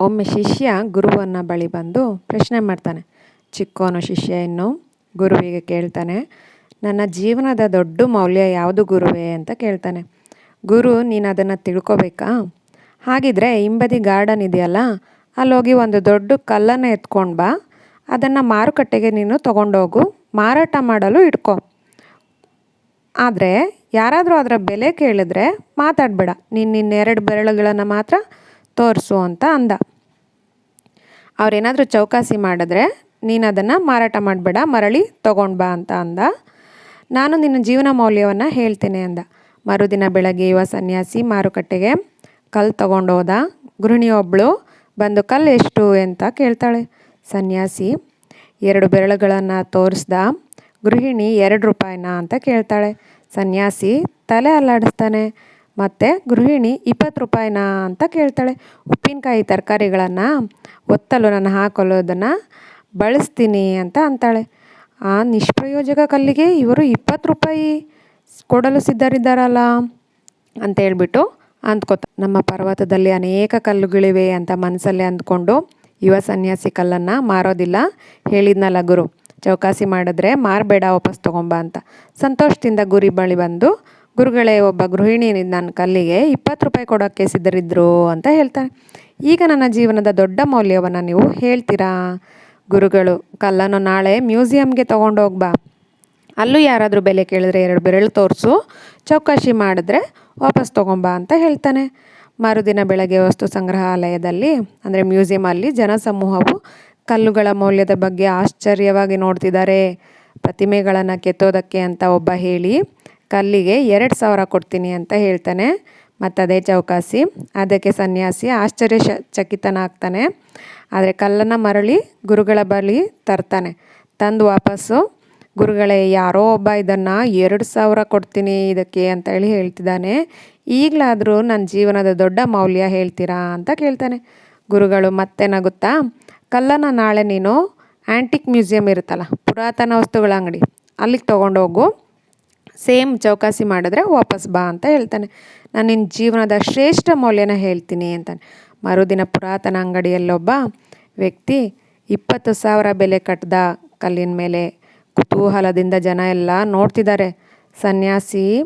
ಒಮ್ಮೆ ಶಿಷ್ಯ ಗುರುವನ್ನ ಬಳಿ ಬಂದು ಪ್ರಶ್ನೆ ಮಾಡ್ತಾನೆ, ಚಿಕ್ಕೋನು ಶಿಷ್ಯ ಇನ್ನು? ಗುರುವಿಗೆ ಕೇಳ್ತಾನೆ, ನನ್ನ ಜೀವನದ ದೊಡ್ಡ ಮೌಲ್ಯ ಯಾವುದು ಗುರುವೇ? ಅಂತ ಕೇಳ್ತಾನೆ. ಗುರು, ನೀನು ಅದನ್ನು ತಿಳ್ಕೊಬೇಕಾ? ಹಾಗಿದ್ರೆ ಹಿಂಬದಿ ಗಾರ್ಡನ್ ಇದೆಯಲ್ಲ, ಅಲ್ಲೋಗಿ ಒಂದು ದೊಡ್ಡ ಕಲ್ಲನ್ನು ಎತ್ಕೊಂಡು ಬಾ. ಅದನ್ನು ಮಾರುಕಟ್ಟೆಗೆ ನೀನು ತಗೊಂಡೋಗು, ಮಾರಾಟ ಮಾಡಲು ಇಟ್ಕೊ. ಆದರೆ ಯಾರಾದರೂ ಅದರ ಬೆಲೆ ಕೇಳಿದ್ರೆ ಮಾತಾಡಬೇಡ. ನೀನು ನಿನ್ನೆರಡು ಬೆರಳುಗಳನ್ನು ಮಾತ್ರ ತೋರಿಸು ಅಂತ ಅಂದ. ಅವ್ರೇನಾದರೂ ಚೌಕಾಸಿ ಮಾಡಿದ್ರೆ ನೀನು ಅದನ್ನು ಮಾರಾಟ ಮಾಡಬೇಡ, ಮರಳಿ ತಗೊಂಡು ಬಾ ಅಂತ ಅಂದ. ನಾನು ನಿನ್ನ ಜೀವನ ಮೌಲ್ಯವನ್ನು ಹೇಳ್ತೇನೆ ಅಂದ. ಮರುದಿನ ಬೆಳಗ್ಗೆ ಯುವ ಸನ್ಯಾಸಿ ಮಾರುಕಟ್ಟೆಗೆ ಕಲ್ಲು ತೊಗೊಂಡೋದ ಗೃಹಿಣಿಯೊಬ್ಬಳು ಬಂದು ಕಲ್ಲು ಎಷ್ಟು? ಅಂತ ಕೇಳ್ತಾಳೆ. ಸನ್ಯಾಸಿ ಎರಡು ಬೆರಳುಗಳನ್ನು ತೋರಿಸ್ದ. ಗೃಹಿಣಿ, ಎರಡು ರೂಪಾಯಿನ? ಅಂತ ಕೇಳ್ತಾಳೆ. ಸನ್ಯಾಸಿ ತಲೆ ಅಲ್ಲಾಡಿಸ್ತಾನೆ. ಮತ್ತು ಗೃಹಿಣಿ ಇಪ್ಪತ್ತು ರೂಪಾಯಿನ ಅಂತ ಕೇಳ್ತಾಳೆ. ಉಪ್ಪಿನಕಾಯಿ ತರಕಾರಿಗಳನ್ನು ಒತ್ತಲು ನಾನು ಹಾಕಲು ಅದನ್ನು ಬಳಸ್ತೀನಿ ಅಂತ ಅಂತಾಳೆ. ಆ ನಿಷ್ಪ್ರಯೋಜಕ ಕಲ್ಲಿಗೆ ಇವರು ಇಪ್ಪತ್ತು ರೂಪಾಯಿ ಕೊಡಲು ಸಿದ್ಧರಿದ್ದಾರಲ್ಲ ಅಂತ ಹೇಳ್ಬಿಟ್ಟು ಅಂದ್ಕೋತ ನಮ್ಮ ಪರ್ವತದಲ್ಲಿ ಅನೇಕ ಕಲ್ಲುಗಳಿವೆ ಅಂತ ಮನಸ್ಸಲ್ಲೇ ಅಂದ್ಕೊಂಡು ಯುವ ಸನ್ಯಾಸಿ ಕಲ್ಲನ್ನು ಮಾರೋದಿಲ್ಲ. ಹೇಳಿದ್ನಲ್ಲ ಗುರು, ಚೌಕಾಸಿ ಮಾಡಿದ್ರೆ ಮಾರಬೇಡ ವಾಪಸ್ ತೊಗೊಂಬ ಅಂತ. ಸಂತೋಷದಿಂದ ಗುರಿ ಬಳಿ ಬಂದು ಗುರುಗಳೇ, ಒಬ್ಬ ಗೃಹಿಣಿ ನನ್ನ ಕಲ್ಲಿಗೆ ಇಪ್ಪತ್ತು ರೂಪಾಯಿ ಕೊಡೋಕ್ಕೆ ಸಿದ್ಧರಿದ್ದರು ಅಂತ ಹೇಳ್ತಾರೆ ಈಗ ನನ್ನ ಜೀವನದ ದೊಡ್ಡ ಮೌಲ್ಯವನ್ನು ನೀವು ಹೇಳ್ತೀರಾ? ಗುರುಗಳು, ಕಲ್ಲನ್ನು ನಾಳೆ ಮ್ಯೂಸಿಯಮ್ಗೆ ತೊಗೊಂಡೋಗ್ಬಾ ಅಲ್ಲೂ ಯಾರಾದರೂ ಬೆಲೆ ಕೇಳಿದ್ರೆ ಎರಡು ಬೆರಳು ತೋರಿಸು. ಚೌಕಾಶಿ ಮಾಡಿದ್ರೆ ವಾಪಸ್ ತೊಗೊಂಬಾ ಅಂತ ಹೇಳ್ತಾನೆ. ಮರುದಿನ ಬೆಳಗ್ಗೆ ವಸ್ತು ಸಂಗ್ರಹಾಲಯದಲ್ಲಿ, ಅಂದರೆ ಮ್ಯೂಸಿಯಮಲ್ಲಿ ಜನಸಮೂಹವು ಕಲ್ಲುಗಳ ಮೌಲ್ಯದ ಬಗ್ಗೆ ಆಶ್ಚರ್ಯವಾಗಿ ನೋಡ್ತಿದ್ದಾರೆ. ಪ್ರತಿಮೆಗಳನ್ನು ಕೆತ್ತೋದಕ್ಕೆ ಅಂತ ಒಬ್ಬ ಹೇಳಿ ಕಲ್ಲಿಗೆ ಎರಡು ಸಾವಿರ ಕೊಡ್ತೀನಿ ಅಂತ ಹೇಳ್ತಾನೆ. ಮತ್ತದೇ ಚೌಕಾಸಿ, ಅದಕ್ಕೆ ಸನ್ಯಾಸಿ ಆಶ್ಚರ್ಯ ಚಕಿತನಾಗ್ತಾನೆ ಆದರೆ ಕಲ್ಲನ್ನು ಮರಳಿ ಗುರುಗಳ ಬಳಿ ತರ್ತಾನೆ. ತಂದು ವಾಪಸ್ಸು, ಗುರುಗಳೇ, ಯಾರೋ ಒಬ್ಬ ಇದನ್ನು ಎರಡು ಸಾವಿರ ಕೊಡ್ತೀನಿ ಇದಕ್ಕೆ ಅಂತ ಹೇಳಿ ಹೇಳ್ತಿದ್ದಾನೆ. ಈಗಲಾದರೂ ನನ್ನ ಜೀವನದ ದೊಡ್ಡ ಮೌಲ್ಯ ಹೇಳ್ತೀರಾ ಅಂತ ಕೇಳ್ತಾನೆ. ಗುರುಗಳು ಮತ್ತೆ ನಗುತ್ತಾ, ಕಲ್ಲನ್ನು ನಾಳೆ ನೀನು ಆ್ಯಂಟಿಕ್ ಮ್ಯೂಸಿಯಂ ಇರುತ್ತಲ್ಲ, ಪುರಾತನ ವಸ್ತುಗಳ ಅಂಗಡಿ, ಅಲ್ಲಿಗೆ ತೊಗೊಂಡೋಗು. ಸೇಮ್ ಚೌಕಾಸಿ ಮಾಡಿದ್ರೆ ವಾಪಸ್ ಬಾ ಅಂತ ಹೇಳ್ತಾನೆ. ನಾನು ನಿನ್ನ ಜೀವನದ ಶ್ರೇಷ್ಠ ಮೌಲ್ಯನ ಹೇಳ್ತೀನಿ ಅಂತಾನೆ. ಮರುದಿನ ಪುರಾತನ ಅಂಗಡಿಯಲ್ಲೊಬ್ಬ ವ್ಯಕ್ತಿ ಇಪ್ಪತ್ತು ಸಾವಿರ ಬೆಲೆ ಕಟ್ಟದ ಕಲ್ಲಿನ ಮೇಲೆ ಕುತೂಹಲದಿಂದ ಜನ ಎಲ್ಲ ನೋಡ್ತಿದ್ದಾರೆ. ಸನ್ಯಾಸಿ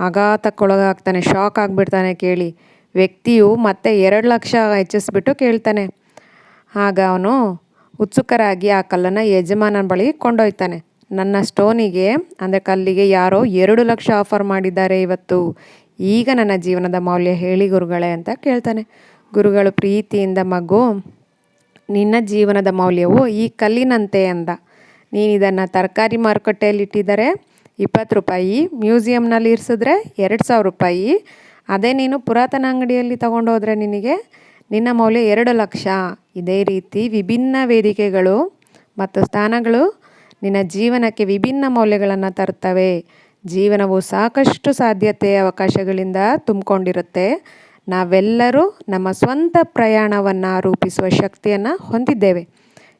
ಆಘಾತಕ್ಕೊಳಗಾಗ್ತಾನೆ, ಶಾಕ್ ಆಗಿಬಿಡ್ತಾನೆ ಕೇಳಿ. ವ್ಯಕ್ತಿಯು ಮತ್ತೆ ಎರಡು ಲಕ್ಷ ಹೆಚ್ಚಿಸ್ಬಿಟ್ಟು ಕೇಳ್ತಾನೆ. ಆಗ ಅವನು ಉತ್ಸುಕರಾಗಿ ಆ ಕಲ್ಲನ್ನು ಯಜಮಾನನ ಬಳಿ ಕೊಂಡೊಯ್ತಾನೆ. ನನ್ನ ಸ್ಟೋನಿಗೆ, ಅಂದರೆ ಕಲ್ಲಿಗೆ ಯಾರೋ ಎರಡು ಲಕ್ಷ ಆಫರ್ ಮಾಡಿದ್ದಾರೆ ಇವತ್ತು. ಈಗ ನನ್ನ ಜೀವನದ ಮೌಲ್ಯ ಹೇಳಿ ಗುರುಗಳೇ ಅಂತ ಕೇಳ್ತಾನೆ. ಗುರುಗಳು, ಪ್ರೀತಿಯಿಂದ ಮಗು, ನಿನ್ನ ಜೀವನದ ಮೌಲ್ಯವು ಈ ಕಲ್ಲಿನಂತೆ ಅಂದ. ನೀನು ಇದನ್ನು ತರಕಾರಿ ಮಾರುಕಟ್ಟೆಯಲ್ಲಿ ಇಟ್ಟಿದ್ದಾರೆ ಇಪ್ಪತ್ತು ರೂಪಾಯಿ, ಮ್ಯೂಸಿಯಂನಲ್ಲಿ ಇರಿಸಿದ್ರೆ ಎರಡು ಸಾವಿರ ರೂಪಾಯಿ. ಅದೇ ನೀನು ಪುರಾತನ ಅಂಗಡಿಯಲ್ಲಿ ತಗೊಂಡೋದ್ರೆ ನಿನಗೆ ನಿನ್ನ ಮೌಲ್ಯ ಎರಡು ಲಕ್ಷ. ಇದೇ ರೀತಿ ವಿಭಿನ್ನ ವೇದಿಕೆಗಳು ಮತ್ತು ಸ್ಥಾನಗಳು ನಿನ್ನ ಜೀವನಕ್ಕೆ ವಿಭಿನ್ನ ಮೌಲ್ಯಗಳನ್ನು ತರ್ತವೆ. ಜೀವನವು ಸಾಕಷ್ಟು ಸಾಧ್ಯತೆ ಅವಕಾಶಗಳಿಂದ ತುಂಬಿಕೊಂಡಿರುತ್ತೆ. ನಾವೆಲ್ಲರೂ ನಮ್ಮ ಸ್ವಂತ ಪ್ರಯಾಣವನ್ನು ರೂಪಿಸುವ ಶಕ್ತಿಯನ್ನು ಹೊಂದಿದ್ದೇವೆ.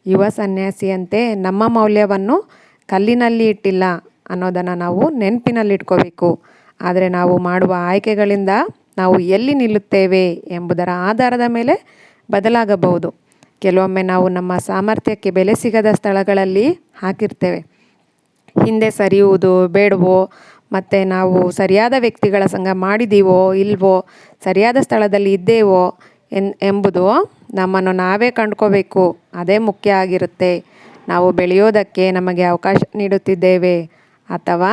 ಯುವ ಸನ್ಯಾಸಿಯಂತೆ ನಮ್ಮ ಮೌಲ್ಯವನ್ನು ಕಲ್ಲಿನಲ್ಲಿ ಇಟ್ಟಿಲ್ಲ ಅನ್ನೋದನ್ನು ನಾವು ನೆನಪಿನಲ್ಲಿಟ್ಕೋಬೇಕು. ಆದರೆ ನಾವು ಮಾಡುವ ಆಯ್ಕೆಗಳಿಂದ ನಾವು ಎಲ್ಲಿ ನಿಲ್ಲುತ್ತೇವೆ ಎಂಬುದರ ಆಧಾರದ ಮೇಲೆ ಬದಲಾಗಬಹುದು. ಕೆಲವೊಮ್ಮೆ ನಾವು ನಮ್ಮ ಸಾಮರ್ಥ್ಯಕ್ಕೆ ಬೆಲೆ ಸಿಗದ ಸ್ಥಳಗಳಲ್ಲಿ ಹಾಕಿರ್ತೇವೆ. ಹಿಂದೆ ಸರಿಯುವುದು ಬೇಡವೋ, ಮತ್ತು ನಾವು ಸರಿಯಾದ ವ್ಯಕ್ತಿಗಳ ಸಂಘ ಮಾಡಿದ್ದೀವೋ ಇಲ್ವೋ, ಸರಿಯಾದ ಸ್ಥಳದಲ್ಲಿ ಇದ್ದೇವೋ ಎನ್, ಎಂಬುದು ನಮ್ಮನ್ನು ನಾವೇ ಕಂಡ್ಕೋಬೇಕು. ಅದೇ ಮುಖ್ಯ ಆಗಿರುತ್ತೆ. ನಾವು ಬೆಳೆಯೋದಕ್ಕೆ ನಮಗೆ ಅವಕಾಶ ನೀಡುತ್ತಿದ್ದೇವೆ. ಅಥವಾ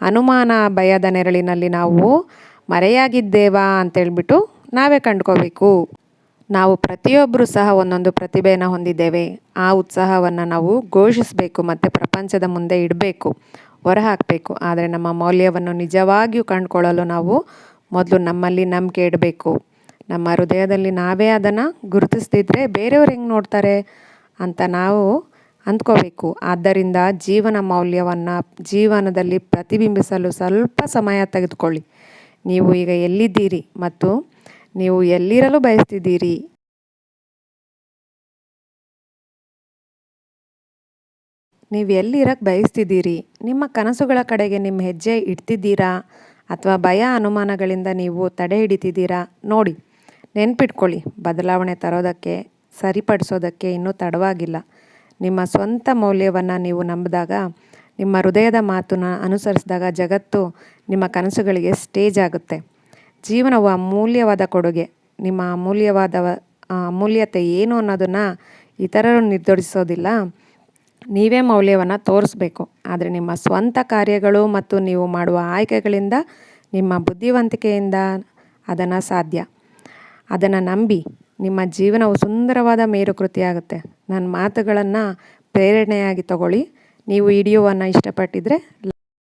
ಅನುಮಾನ ಭಯದ ನೆರಳಿನಲ್ಲಿ ನಾವು ಮರೆಯಾಗಿದ್ದೇವಾ ಅಂತೇಳ್ಬಿಟ್ಟು ನಾವೇ ಕಂಡ್ಕೋಬೇಕು. ನಾವು ಪ್ರತಿಯೊಬ್ಬರೂ ಸಹ ಒಂದೊಂದು ಪ್ರತಿಭೆಯನ್ನು ಹೊಂದಿದ್ದೇವೆ. ಆ ಉತ್ಸಾಹವನ್ನು ನಾವು ಘೋಷಿಸಬೇಕು ಮತ್ತು ಪ್ರಪಂಚದ ಮುಂದೆ ಇಡಬೇಕು, ಹೊರಹಾಕಬೇಕು. ಆದರೆ ನಮ್ಮ ಮೌಲ್ಯವನ್ನು ನಿಜವಾಗಿಯೂ ಕಂಡುಕೊಳ್ಳಲು ನಾವು ಮೊದಲು ನಮ್ಮಲ್ಲಿ ನಂಬಿಕೆ ಇಡಬೇಕು. ನಮ್ಮ ಹೃದಯದಲ್ಲಿ ನಾವೇ ಅದನ್ನು ಗುರುತಿಸ್ತಿದ್ರೆ ಬೇರೆಯವ್ರು ಹೆಂಗೆ ನೋಡ್ತಾರೆ ಅಂತ ನಾವು ಅಂದ್ಕೋಬೇಕು. ಆದ್ದರಿಂದ ಜೀವನ ಮೌಲ್ಯವನ್ನು ಜೀವನದಲ್ಲಿ ಪ್ರತಿಬಿಂಬಿಸಲು ಸ್ವಲ್ಪ ಸಮಯ ತೆಗೆದುಕೊಳ್ಳಿ. ನೀವು ಈಗ ಎಲ್ಲಿದ್ದೀರಿ ಮತ್ತು ನೀವು ಎಲ್ಲಿರಲು ಬಯಸ್ತಿದ್ದೀರಿ? ನೀವು ಎಲ್ಲಿರಕ್ಕೆ ಬಯಸ್ತಿದ್ದೀರಿ? ನಿಮ್ಮ ಕನಸುಗಳ ಕಡೆಗೆ ನಿಮ್ಮ ಹೆಜ್ಜೆ ಇಡ್ತಿದ್ದೀರಾ? ಅಥವಾ ಭಯ ಅನುಮಾನಗಳಿಂದ ನೀವು ತಡೆ ಹಿಡಿತಿದ್ದೀರಾ? ನೋಡಿ, ನೆನ್ಪಿಟ್ಕೊಳ್ಳಿ, ಬದಲಾವಣೆ ತರೋದಕ್ಕೆ, ಸರಿಪಡಿಸೋದಕ್ಕೆ ಇನ್ನೂ ತಡವಾಗಿಲ್ಲ. ನಿಮ್ಮ ಸ್ವಂತ ಮೌಲ್ಯವನ್ನು ನೀವು ನಂಬಿದಾಗ, ನಿಮ್ಮ ಹೃದಯದ ಮಾತನ್ನು ಅನುಸರಿಸಿದಾಗ ಜಗತ್ತು ನಿಮ್ಮ ಕನಸುಗಳಿಗೆ ಸ್ಟೇಜ್ ಆಗುತ್ತೆ. ಜೀವನವು ಅಮೂಲ್ಯವಾದ ಕೊಡುಗೆ. ನಿಮ್ಮ ಅಮೂಲ್ಯವಾದ ಅಮೂಲ್ಯತೆ ಏನು ಅನ್ನೋದನ್ನು ಇತರರು ನಿರ್ಧರಿಸೋದಿಲ್ಲ. ನೀವೇ ಮೌಲ್ಯವನ್ನು ತೋರಿಸ್ಬೇಕು. ಆದರೆ ನಿಮ್ಮ ಸ್ವಂತ ಕಾರ್ಯಗಳು ಮತ್ತು ನೀವು ಮಾಡುವ ಆಯ್ಕೆಗಳಿಂದ ನಿಮ್ಮ ಬುದ್ಧಿವಂತಿಕೆಯಿಂದ ಅದನ್ನು ಸಾಧ್ಯ. ಅದನ್ನು ನಂಬಿ ನಿಮ್ಮ ಜೀವನವು ಸುಂದರವಾದ ಮೇರುಕೃತಿಯಾಗುತ್ತೆ. ನನ್ನ ಮಾತುಗಳನ್ನು ಪ್ರೇರಣೆಯಾಗಿ ತಗೊಳ್ಳಿ. ನೀವು ವಿಡಿಯೋವನ್ನು ಇಷ್ಟಪಟ್ಟಿದ್ರೆ